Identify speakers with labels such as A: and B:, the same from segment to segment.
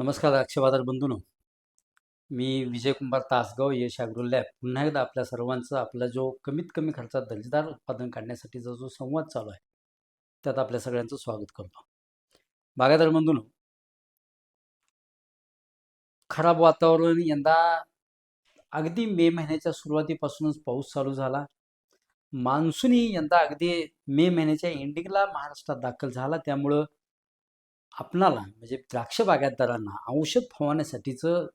A: नमस्कार अक्षबाजार बंधूनो. मी विजय कुमार तासगाव यश ॲग्रो लॅब पुन्हा एकदा आपल्या सर्वांचं आपला जो कमीत कमी खर्चात दर्जेदार उत्पादन काढण्यासाठीचा जो संवाद चालू आहे त्यात आपल्या सगळ्यांचं स्वागत करतो. बागायदार बंधूनो खराब वातावरण यंदा अगदी मे महिन्याच्या सुरुवातीपासूनच पाऊस चालू झाला. मान्सूनही यंदा अगदी मे महिन्याच्या एंडिंगला महाराष्ट्रात दाखल झाला. त्यामुळं आपणाला म्हणजे द्राक्ष बागायतदारांना औषध फवारण्यासाठीचं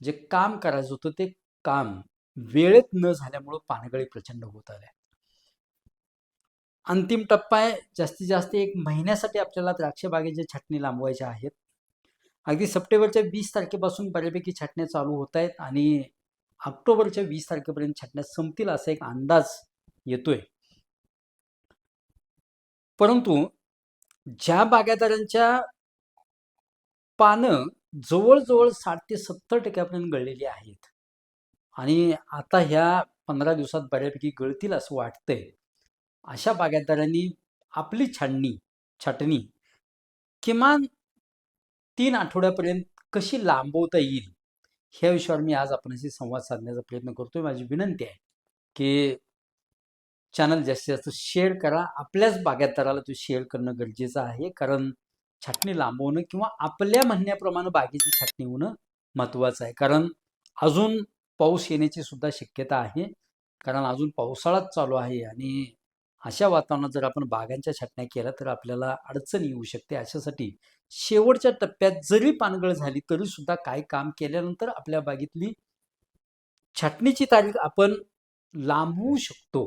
A: जे काम करायचं होतं ते काम वेळेत न झाल्यामुळं पानगळी प्रचंड होत आल्या. अंतिम टप्पा आहे जास्तीत जास्त एक महिन्यासाठी आपल्याला द्राक्ष बागेच्या छाटणी लांबवायच्या आहेत. अगदी सप्टेंबरच्या वीस तारखेपासून बऱ्यापैकी छाटण्या चालू होत आहेत आणि ऑक्टोबरच्या वीस तारखेपर्यंत छाटण्या संपतील असा एक अंदाज येतोय. परंतु ज्या बागायतदारांच्या पानं जवळजवळ साठ ते सत्तर टक्क्यापर्यंत गळलेली आहेत. आणि आता ह्या पंधरा दिवसात बऱ्यापैकी गळतील असं वाटतंय. अशा बागायतदारांनी आपली छाटणी छाटणी किमान तीन आठवड्यापर्यंत कशी लांबवता येईल? ह्या विषयावर मी आज आपणाशी संवाद साधण्याचा प्रयत्न करतोय. माझी विनंती आहे की चॅनल जास्तीत जास्त शेअर करा. आपल्याच बागायतदाराला तो शेअर करणं गरजेचं आहे. कारण छाटणी लांबवणं किंवा आपल्या म्हणण्याप्रमाणे बागेची छाटणी होणं महत्त्वाचं आहे. कारण अजून पाऊस येण्याची सुद्धा शक्यता आहे. कारण अजून पावसाळाच चालू आहे आणि अशा वातावरणात जर आपण बागांच्या छाटण्या केल्या तर आपल्याला अडचण येऊ शकते. अशासाठी शेवटच्या टप्प्यात जरी पानगळ झाली तरी सुद्धा काय काम केल्यानंतर आपल्या बागेतली छाटणीची तारीख आपण लांबवू शकतो.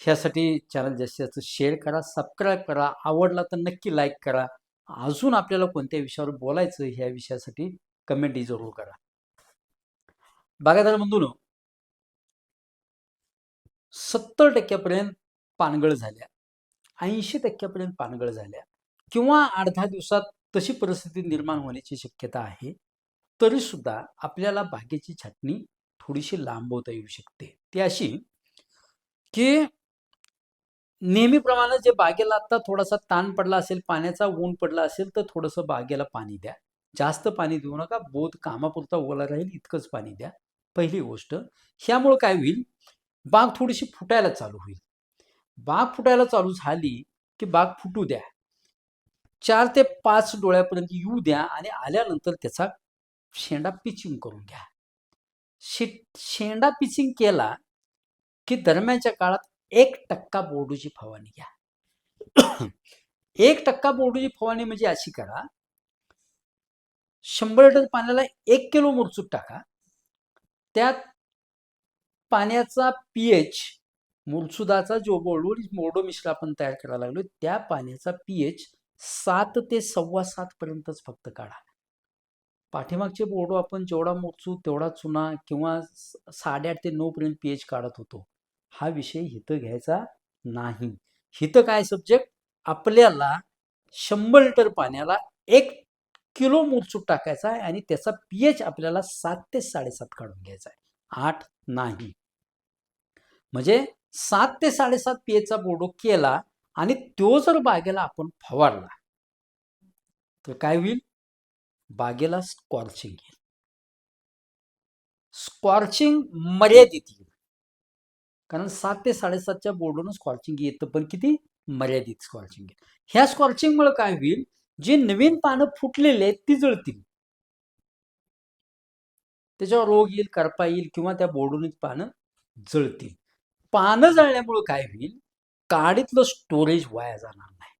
A: ह्यासाठी चॅनल जास्तीत जास्त शेअर करा सबस्क्राईब करा. आवडला तर नक्की लाईक करा. अजून आपल्याला कोणत्या विषयावर बोलायचं ह्या विषयासाठी कमेंटही जरूर करा. बागायदार बंधून सत्तर टक्क्यापर्यंत पानगळ झाल्या. ऐंशी टक्क्यापर्यंत पानगळ झाल्या. किंवा अर्धा दिवसात तशी परिस्थिती निर्माण होण्याची शक्यता आहे तरी सुद्धा आपल्याला बागेची छाटणी थोडीशी लांबवता येऊ शकते. ती अशी की नेहमीप्रमाणे जे बागेला आता थोडासा ताण पडला असेल पाण्याचा ऊन पडला असेल तर थोडंसं बागेला पाणी द्या. जास्त पाणी देऊ नका. बोध कामापुरता ओला राहील इतकंच पाणी द्या. पहिली गोष्ट. ह्यामुळं काय होईल? बाग थोडीशी फुटायला चालू होईल. बाग फुटायला चालू झाली की बाग फुटू द्या. चार ते पाच डोळ्यापर्यंत येऊ द्या आणि आल्यानंतर त्याचा शेंडा पिचिंग करून घ्या. शे शेंडा पिचिंग केला की दरम्यानच्या काळात एक टक्का बोर्डूची फवारणी घ्या. एक टक्का बोर्डूची फवारणी म्हणजे अशी करा शंभर लिटर पाण्याला एक किलो मुरचूट टाका त्यात पाण्याचा पीएच मुरसुदाचा जो बोर्डू मोडो मिश्र आपण तयार करायला लागलो त्या पाण्याचा पीएच सात ते सव्वा सात पर्यंतच फक्त काढा. पाठीमागचे बोर्डो आपण जेवढा मोजू तेवढा चुना किंवा साडेआठ ते नऊ पर्यंत पीएच काढत होतो. हा विषय हिथं घ्यायचा नाही. हिथं काय सब्जेक्ट आपल्याला शंभर लिटर पाण्याला एक किलो मूर्चूट टाकायचा आहे आणि त्याचा पीएच आपल्याला सात ते साडेसात काढून घ्यायचा आहे. आठ नाही. म्हणजे सात ते साडेसात पीएचचा बोडो केला आणि तो जर बागेला आपण फवारला तर काय होईल? बागेला स्कॉर्चिंग येईल. स्कॉर्चिंग मर्यादित येईल. कारण सात ते साडेसातच्या बोर्डवरून स्कॉर्चिंग येतं पण किती? मर्यादित स्कॉर्चिंग ह्या स्कॉर्चिंगमुळे काय होईल? जे नवीन पानं फुटलेले आहेत ती जळतील. त्याच्यावर रोग येईल करपा येईल किंवा त्या बोर्डून पानं जळतील. पानं जळल्यामुळं काय होईल? काडीतलं स्टोरेज वाया जाणार नाही.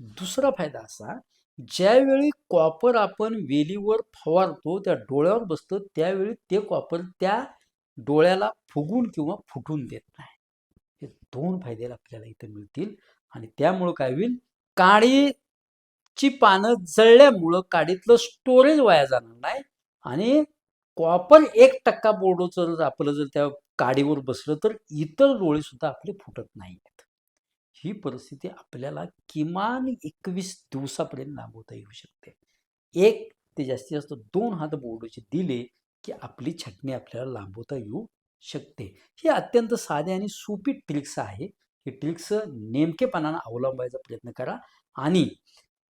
A: दुसरा फायदा असा ज्यावेळी कॉपर आपण वेलीवर फवारतो त्या डोळ्यावर बसतो त्यावेळी ते कॉपर त्या डोळ्याला फुगून किंवा फुटून देत नाही. हे दोन फायदे आपल्याला इथे मिळतील आणि त्यामुळं काय होईल? काडीची पानं जळल्यामुळं काडीतलं स्टोरेज वाया जाणार नाही आणि कॉपर एक टक्का बोर्डोचं जर आपलं जर त्या काडीवर बसलं तर इतर डोळे सुद्धा आपले फुटत नाही आहेत ही परिस्थिती आपल्याला किमान एकवीस दिवसापर्यंत लांबवता येऊ शकते. एक ते जास्तीत जास्त दोन हात बोर्डोचे दिले की आपली छटणी आपल्याला लांबवता येऊ शकते. ही अत्यंत साधे आणि सोपी ट्रिक्स आहे. ही ट्रिक्स नेमकेपणानं अवलंबायचा प्रयत्न करा आणि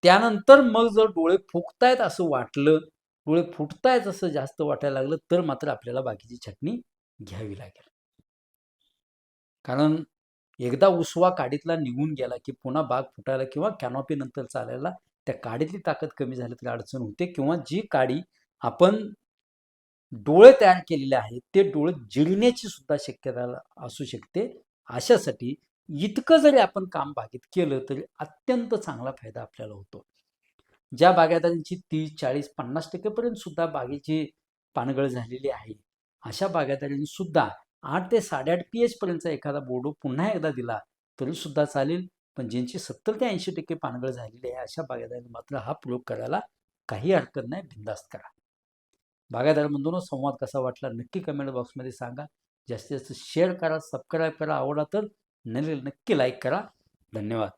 A: त्यानंतर मग जर डोळे फुकतायत असं वाटलं डोळे फुटतायत असं जास्त वाटायला लागलं तर मात्र आपल्याला बाकीची छाटणी घ्यावी लागेल. कारण एकदा उसवा काडीतला निघून गेला की पुन्हा बाग फुटायला किंवा कॅनॉपी नंतर चालायला त्या काडीतली ताकद कमी झाली तर अडचण होते किंवा जी काडी आपण डोळे तयार केलेले आहेत ते डोळे जिरण्याची सुद्धा शक्यता असू शकते. अशासाठी इतकं जरी आपण काम बागेत केलं तरी अत्यंत चांगला फायदा आपल्याला होतो. ज्या बागायतदारांची तीस चाळीस पन्नास टक्केपर्यंत सुद्धा बागेची पानगळ झालेली आहे अशा बागायतदारांनी सुद्धा आठ ते साडेआठ पी एच पर्यंतचा एखादा बोर्डो पुन्हा एकदा दिला तरी सुद्धा चालेल. पण ज्यांची सत्तर ते ऐंशी टक्के पानगळ झालेली आहे अशा बागायतदारांनी मात्र हा प्रयोग करायला काही हरकत नाही बिंदास्त करा. बागायतदार संवाद कसा वाटला नक्की कमेंट बॉक्समध्ये सांगा. जास्तीत जास्त शेअर करा सबस्क्राईब करा आवडला तर नक्की लाईक करा. धन्यवाद.